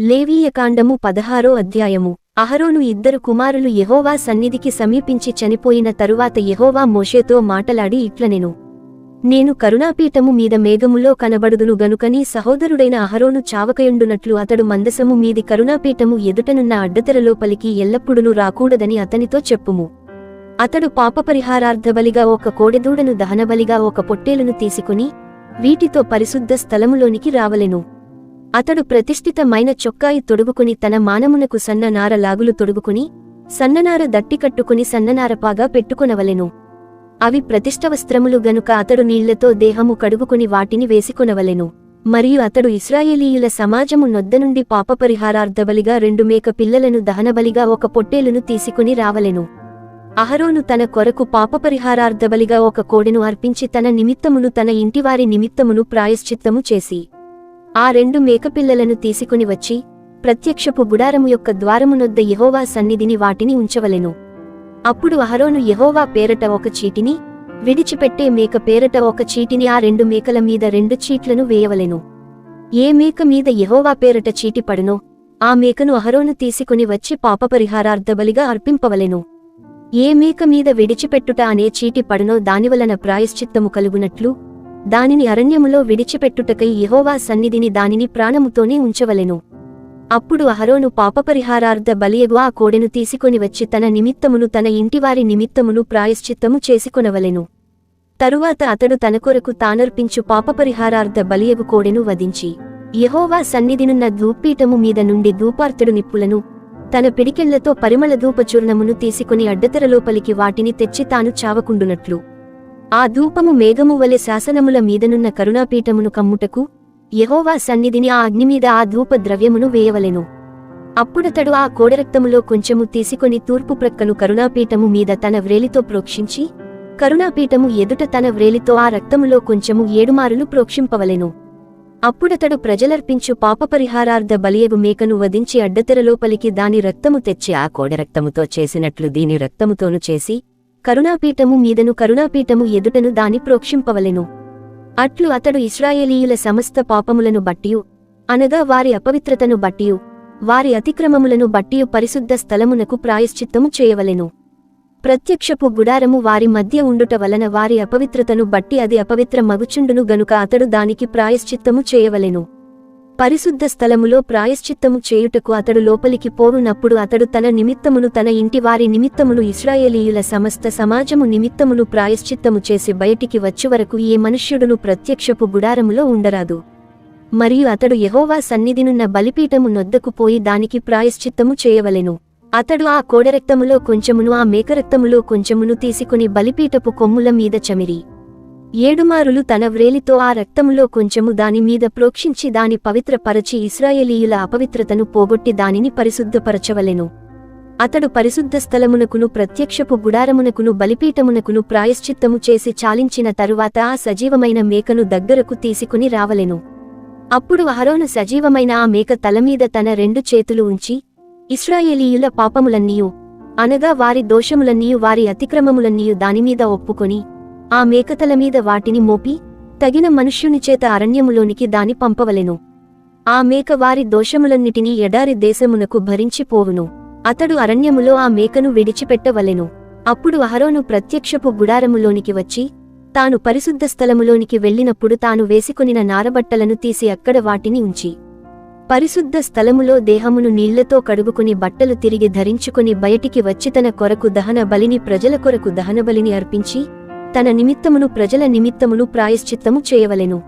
లేవీయకాండము పదహారో అధ్యాయము. అహరోను ఇద్దరు కుమారులు యహోవా సన్నిధికి సమీపించి చనిపోయిన తరువాత యహోవా మోషేతో మాటలాడి ఇట్లనెను. నేను కరుణాపీఠము మీద మేఘములో కనబడుదును గనుకని సహోదరుడైన అహరోను చావకయుండునట్లు అతడు మందసము మీది కరుణాపీఠము ఎదుటనున్న అడ్డతెరలోపలికి ఎల్లప్పుడునూ రాకూడదని అతనితో చెప్పుము. అతడు పాపపరిహారార్థబలిగా ఒక కోడెదూడను దహనబలిగా ఒక పొట్టేలును తీసుకుని వీటితో పరిశుద్ధ స్థలములోనికి రావలెను. అతడు ప్రతిష్ఠితమైన చొక్కాయి తొడుగుకుని తన మానమునకు సన్ననార లాగులు తొడుగుకుని సన్ననార దట్టి కట్టుకుని సన్ననారపాగా పెట్టుకొనవలెను. అవి ప్రతిష్టవస్త్రములు గనుక అతడు నీళ్ళతో దేహము కడుగుకుని వాటిని వేసికొనవలెను. మరియు అతడు ఇస్రాయేలీయుల సమాజము నొద్ద నుండి పాపపరిహారార్థబలిగా రెండు మేక పిల్లలను దహనబలిగా ఒక పొట్టేలును తీసుకుని రావలెను. అహరోను తన కొరకు పాపపరిహారార్థబలిగా ఒక కోడెను అర్పించి తన నిమిత్తమును తన ఇంటివారి నిమిత్తమును ప్రాయశ్చిత్తము చేసి ఆ రెండు మేకపిల్లలను తీసుకుని వచ్చి ప్రత్యక్షపు గుడారము యొక్క ద్వారమునొద్ద యహోవా సన్నిధిని వాటిని ఉంచవలెను. అప్పుడు అహరోను యహోవా పేరట ఒక చీటిని విడిచిపెట్టే మేక పేరట ఒక చీటిని ఆ రెండు మేకల మీద రెండు చీట్లను వేయవలెను. ఏ మేక మీద యహోవా పేరట చీటి పడునో ఆ మేకను అహరోను తీసుకుని వచ్చి పాపపరిహారార్థబలిగా అర్పింపవలెను. ఏ మేక మీద విడిచిపెట్టుట అనే చీటి పడునో దానివలన ప్రాయశ్చిత్తము కలుగునట్లు దానిని అరణ్యములో విడిచిపెట్టుటకై యహోవా సన్నిధిని దానిని ప్రాణముతోనే ఉంచవలెను. అప్పుడు అహరోను పాపపరిహారార్థ బలియగు ఆ కోడెను తీసుకొని వచ్చి తన నిమిత్తమును తన ఇంటివారి నిమిత్తమును ప్రాయశ్చిత్తము చేసుకొనవలెను. తరువాత అతడు తన కొరకు తానర్పించు పాపపరిహారార్థ బలియగు కోడెను వధించి యహోవా సన్నిధినున్న ధూపీఠము మీద నుండి ధూపార్తుడు నిప్పులను తన పిడికెళ్ళతో పరిమళ ధూపచూర్ణమును తీసుకుని అడ్డతెరలోపలికి వాటిని తెచ్చి తాను చావకుండునట్లు. ఆ ధూపము మేఘము వలె శాసనముల మీదనున్న కరుణాపీఠమును కమ్ముటకు యహోవా సన్నిధిని ఆ అగ్నిమీద ఆ ధూప ద్రవ్యమును వేయవలెను అప్పుడతడు ఆ కోడరక్తములో కొంచెము తీసుకొని తూర్పు ప్రక్కను కరుణాపీఠము మీద తన వ్రేలితో ప్రోక్షించి కరుణాపీఠము ఎదుట తన వ్రేలితో ఆ రక్తములో కొంచెము ఏడుమారులు ప్రోక్షింపవలెను. అప్పుడతడు ప్రజలర్పించు పాపపరిహారార్థ బలియగు మేకను వధించి అడ్డతెరలోపలికి దాని రక్తము తెచ్చి ఆ కోడరక్తముతో చేసినట్లు దీని రక్తముతోను చేసి కరుణాపీఠము మీదను కరుణాపీఠము ఎదుటను దాని ప్రోక్షింపవలెను. అట్లు అతడు ఇస్రాయేలీయుల సమస్త పాపములను బట్టియు అనగా వారి అపవిత్రతను బట్టియు వారి అతిక్రమములను బట్టియు పరిశుద్ధ స్థలమునకు ప్రాయశ్చిత్తము చేయవలెను. ప్రత్యక్షపు గుడారము వారి మధ్య ఉండుట వలన వారి అపవిత్రతను బట్టి అది అపవిత్ర మగుచుండును గనుక అతడు దానికి ప్రాయశ్చిత్తము చేయవలెను. పరిశుద్ధ స్థలములో ప్రాయశ్చిత్తము చేయుటకు అతడు లోపలికి పోవునప్పుడు అతడు తన నిమిత్తమును తన ఇంటి వారి నిమిత్తమును ఇస్రాయేలీయుల సమస్త సమాజము నిమిత్తమును ప్రాయశ్చిత్తము చేసి బయటికి వచ్చి వరకు ఏ మనుష్యుడును ప్రత్యక్షపు గుడారములో ఉండరాదు. మరియు అతడు యహోవా సన్నిధినున్న బలిపీఠము నొద్దకు పోయి దానికి ప్రాయశ్చిత్తము చేయవలెను. అతడు ఆ కోడరక్తములో కొంచెమును ఆ మేకరక్తములో కొంచెమును తీసుకుని బలిపీఠపు కొమ్ముల మీద చమిరి. ఏడుమారులు తన వ్రేలితో ఆ రక్తములో కొంచెము దానిమీద ప్రోక్షించి దాని పవిత్రపరచి ఇస్రాయేలీయుల అపవిత్రతను పోగొట్టి దానిని పరిశుద్ధపరచవలెను. అతడు పరిశుద్ధ స్థలమునకును ప్రత్యక్షపు గుడారమునకును బలిపీఠమునకును ప్రాయశ్చిత్తము చేసి చాలించిన తరువాత ఆ సజీవమైన మేకను దగ్గరకు తీసుకుని రావలెను. అప్పుడు అహరోను సజీవమైన ఆ మేక తలమీద తన రెండు చేతులు ఉంచి ఇస్రాయేలీయుల పాపములన్నీయు అనగా వారి దోషములన్నీయు వారి అతిక్రమములన్నీయు దానిమీద ఒప్పుకొని ఆ మేకతల మీద వాటిని మోపి తగిన మనుష్యుని చేత అరణ్యములోనికి దాని పంపవలెను. ఆ మేక వారి దోషములన్నిటినీ ఎడారి దేశమునకు భరించిపోవును అతడు అరణ్యములో ఆ మేకను విడిచిపెట్టవలెను. అప్పుడు అహరోను ప్రత్యక్షపు గుడారములోనికి వచ్చి తాను పరిశుద్ధ స్థలములోనికి వెళ్ళినప్పుడు తాను వేసుకొనిన నారబట్టలను తీసి అక్కడ వాటిని ఉంచి పరిశుద్ధ స్థలములో దేహమును నీళ్ళతో కడుగుకుని బట్టలు తిరిగి ధరించుకుని బయటికి వచ్చి తన కొరకు దహన బలిని ప్రజల కొరకు దహన బలిని అర్పించి తన నిమిత్తమును ప్రజల నిమిత్తమును ప్రాయశ్చిత్తము చేయవలెను.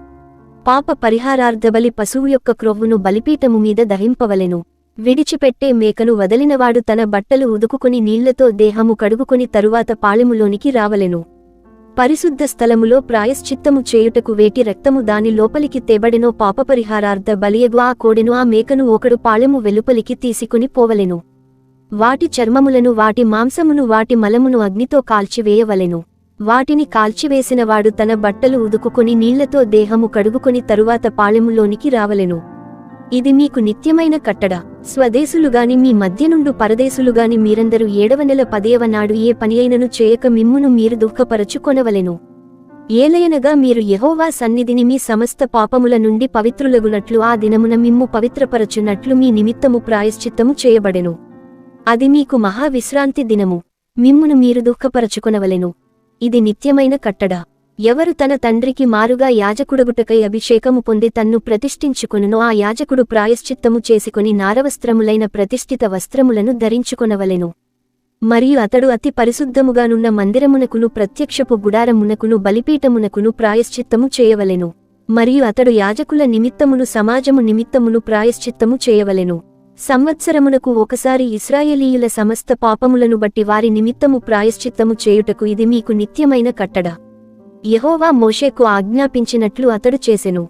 పాప పరిహారార్థబలి పశువు యొక్క క్రొవ్వును బలిపీఠము మీద దహింపవలెను. విడిచిపెట్టే మేకను వదలినవాడు తన బట్టలు ఉదుకుకుని నీళ్ళతో దేహము కడుగుకుని తరువాత పాళెములోనికి రావలెను. పరిశుద్ధ స్థలములో ప్రాయశ్చిత్తము చేయుటకు వేటి రక్తము దాని లోపలికి తెబడెనో పాపపరిహారార్థ బలియగు ఆ కోడెను ఆ మేకను ఒకడు పాళెము వెలుపలికి తీసుకుని పోవలెను. వాటి చర్మములను వాటి మాంసమును వాటి మలమును అగ్నితో కాల్చివేయవలెను. వాటిని కాల్చివేసినవాడు తన బట్టలు ఉదుకుకొని నీళ్ళతో దేహము కడుగుకొని తరువాత పాళెములోనికి రావలెను. ఇది మీకు నిత్యమైన కట్టడ. స్వదేశులుగాని మీ మధ్య నుండు పరదేశులుగాని మీరందరూ ఏడవ నెల పదేవ నాడు ఏ పనియైనను చేయక మిమ్మును మీరు దుఃఖపరచుకొనవలెను. ఏలయనగా మీరు యహోవా సన్నిధిని మీ సమస్త పాపముల నుండి పవిత్రులగునట్లు ఆ దినమున మిమ్ము పవిత్రపరచునట్లు మీ నిమిత్తము ప్రాయశ్చిత్తము చేయబడెను. అది మీకు మహా విశ్రాంతి దినము. మిమ్మును మీరు దుఃఖపరచుకొనవలెను. ఇది నిత్యమైన కట్టడ. ఎవరు తన తండ్రికి మారుగా యాజకుడగుటకై అభిషేకము పొంది తన్ను ప్రతిష్ఠించుకొనునో ఆ యాజకుడు ప్రాయశ్చిత్తము చేసుకుని నారవస్త్రములైన ప్రతిష్ఠిత వస్త్రములను ధరించుకొనవలెను. మరియు అతడు అతి పరిశుద్ధముగానున్న మందిరమునకును ప్రత్యక్షపు గుడారమునకును బలిపీఠమునకును ప్రాయశ్చిత్తము చేయవలెను. మరియు అతడు యాజకుల నిమిత్తమును సమాజము నిమిత్తమును ప్రాయశ్చిత్తము చేయవలెను. సంవత్సరమునకు ఒకసారి ఇస్రాయేలీయుల సమస్త పాపములను బట్టి వారి నిమిత్తము ప్రాయశ్చిత్తము చేయుటకు ఇది మీకు నిత్యమైన కట్టడ. యహోవా మోషేకు ఆజ్ఞాపించినట్లు అతడు చేసెను.